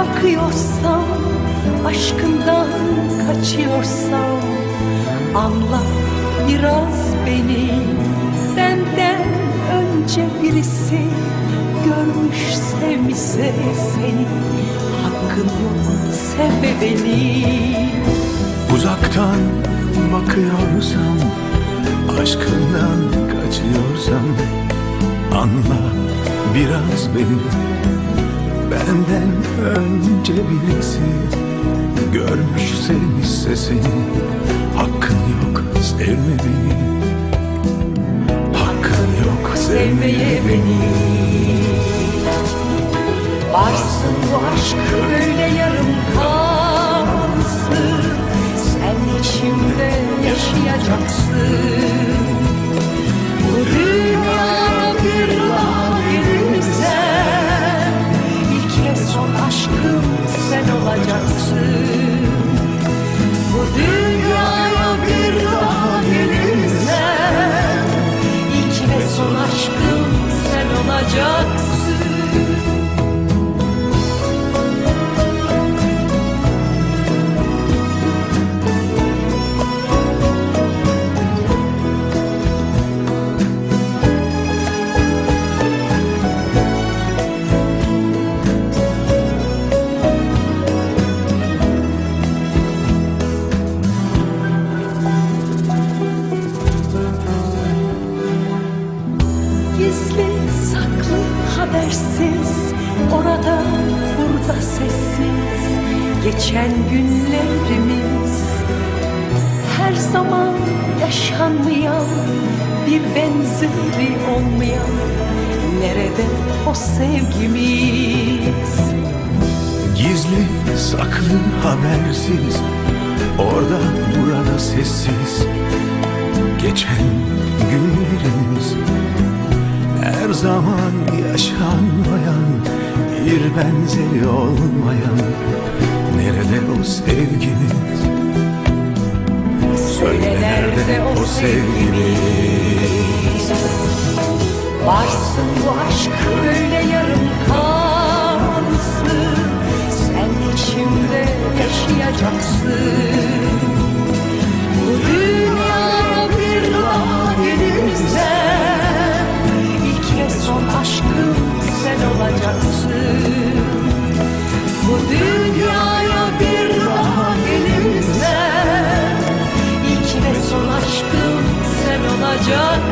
bakıyorsam Aşkından kaçıyorsam Anla biraz beni. Benden önce birisi Görmüş sevmişse seni Hakkın yok sevme beni Uzaktan bakıyorsam Aşkından kaçıyorsam Anla biraz beni. Benden önce birisi Görmüş sevmişse seni. Hakkın yok sevme beni. Hakkın yok sevmeye beni. Varsın bu aşk öyle yarım kalsın. Sen içimde yaşayacaksın habersiz Orada burada sessiz. Geçen günlerimiz Her zaman yaşanmayan Bir benzeri olmayan. Nerede o sevgimiz? Gizli saklı habersiz Orada burada sessiz. Geçen günlerimiz zaman yaşanmayan Bir benzeri olmayan. Nerede o sevgimiz? Söyle nerede o sevgimiz? Varsın bu aşk öyle yarım kalsın Sen içimde yaşayacaksın 平